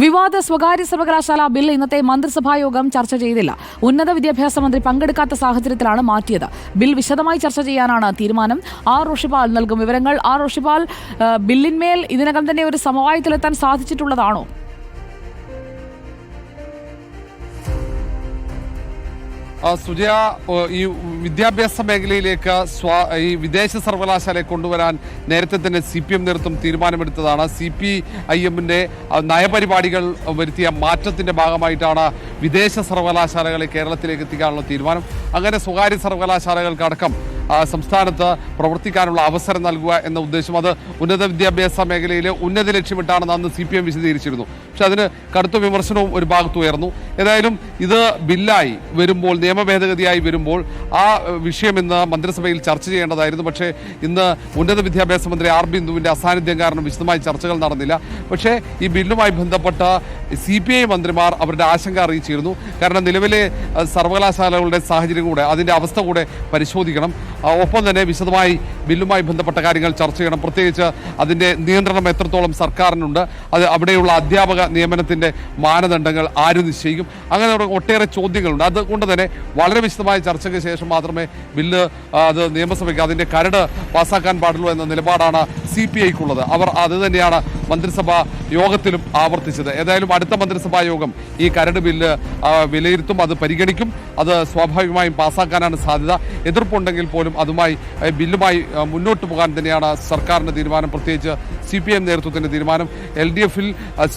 വിവാദ സ്വകാര്യ സർവകലാശാല ബിൽ ഇന്നത്തെ മന്ത്രിസഭാ യോഗം ചർച്ച ചെയ്തില്ല. ഉന്നത വിദ്യാഭ്യാസ മന്ത്രി പങ്കെടുക്കാത്ത സാഹചര്യത്തിലാണ് മാറ്റിയത്. ബിൽ വിശദമായി ചർച്ച ചെയ്യാനാണ് തീരുമാനം. ആർ. റോഷിപാൽ നൽകും വിവരങ്ങൾ. ആർ. റോഷിപാൽ ബില്ലിന്മേൽ ഇതിനകം തന്നെ ഒരു സമവായത്തിലെത്താൻ സാധിച്ചിട്ടുള്ളതാണോ? സുജയ ഈ വിദ്യാഭ്യാസ മേഖലയിലേക്ക് സ്വാ ഈ വിദേശ സർവകലാശാലയെ കൊണ്ടുവരാൻ നേരത്തെ തന്നെ സി പി എം നേതൃത്വം തീരുമാനമെടുത്തതാണ്. സി പി ഐ എമ്മിന്റെ നയപരിപാടികൾ വരുത്തിയ മാറ്റത്തിന്റെ ഭാഗമായിട്ടാണ് വിദേശ സർവകലാശാലകളെ കേരളത്തിലേക്ക് എത്തിക്കാനുള്ള തീരുമാനം. അങ്ങനെ സ്വകാര്യ സർവകലാശാലകൾക്കടക്കം സംസ്ഥാനത്ത് പ്രവർത്തിക്കാനുള്ള അവസരം നൽകുക എന്ന ഉദ്ദേശം. അത് ഉന്നത വിദ്യാഭ്യാസ മേഖലയിലെ ഉന്നത ലക്ഷ്യമിട്ടാണെന്ന് അന്ന് സി പി എം വിശദീകരിച്ചിരുന്നു. പക്ഷെ അതിന് കടുത്ത വിമർശനവും ഒരു ഭാഗത്ത് ഉയർന്നു. ഏതായാലും ഇത് ബില്ലായി വരുമ്പോൾ നിയമ ഭേദഗതിയായി വരുമ്പോൾ ആ വിഷയം ഇന്ന് മന്ത്രിസഭയിൽ ചർച്ച ചെയ്യേണ്ടതായിരുന്നു. പക്ഷേ ഇന്ന് ഉന്നത വിദ്യാഭ്യാസ മന്ത്രി ആർ ബിന്ദുവിന്റെ അസാന്നിധ്യം കാരണം വിശദമായി ചർച്ചകൾ നടന്നില്ല. പക്ഷേ ഈ ബില്ലുമായി ബന്ധപ്പെട്ട സി പി ഐ മന്ത്രിമാർ അവരുടെ ആശങ്ക അറിയിച്ചിരുന്നു. കാരണം നിലവിലെ സർവകലാശാലകളുടെ സാഹചര്യം കൂടെ അതിന്റെ അവസ്ഥ കൂടെ പരിശോധിക്കണം. ഒപ്പം തന്നെ വിശദമായി ബില്ലുമായി ബന്ധപ്പെട്ട കാര്യങ്ങൾ ചർച്ച ചെയ്യണം. പ്രത്യേകിച്ച് അതിന്റെ നിയന്ത്രണം എത്രത്തോളം സർക്കാരിനുണ്ട് അത് അവിടെയുള്ള അധ്യാപക നിയമനത്തിന്റെ മാനദണ്ഡങ്ങൾ ആര് നിശ്ചയിക്കും അങ്ങനെ ഒട്ടേറെ ചോദ്യങ്ങളുണ്ട്. അതുകൊണ്ട് തന്നെ വളരെ വിശദമായ ചർച്ചയ്ക്ക് ശേഷം മാത്രമേ ബില്ല് അത് നിയമസഭയ്ക്ക് അതിന്റെ കരട് പാസ്സാക്കാൻ പാടുള്ളൂ എന്ന നിലപാടാണ് സി പി ഐക്കുള്ളത്. അവർ അത് തന്നെയാണ് മന്ത്രിസഭാ യോഗത്തിലും ആവർത്തിച്ചത്. ഏതായാലും അടുത്ത മന്ത്രിസഭാ യോഗം ഈ കരട് ബില്ല് വിലയിരുത്തും അത് പരിഗണിക്കും. അത് സ്വാഭാവികമായും പാസ്സാക്കാനാണ് സാധ്യത. എതിർപ്പുണ്ടെങ്കിൽ പോലും അതുമായി ബില്ലുമായി മുന്നോട്ട് പോകാൻ തന്നെയാണ് സർക്കാരിന്റെ തീരുമാനം. പ്രത്യേകിച്ച് സി പി എം നേതൃത്വത്തിന്റെ തീരുമാനം. എൽ ഡി എഫിൽ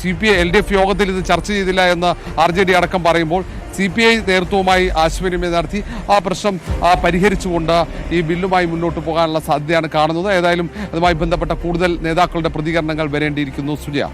C P L D F യോഗത്തിൽ ഇത് ചർച്ച ചെയ്തില്ല എന്ന് ആർ ജെ ഡി അടക്കം പറയുമ്പോൾ സി പി ഐ നേതൃത്വവുമായി ആശയവിനിമയം നടത്തി ആ പ്രശ്നം പരിഹരിച്ചുകൊണ്ട് ഈ ബില്ലുമായി മുന്നോട്ട് പോകാനുള്ള സാധ്യതയാണ് കാണുന്നത്. ഏതായാലും അതുമായി ബന്ധപ്പെട്ട കൂടുതൽ നേതാക്കളുടെ പ്രതികരണങ്ങൾ വരേണ്ടിയിരിക്കുന്നു. സുജയ.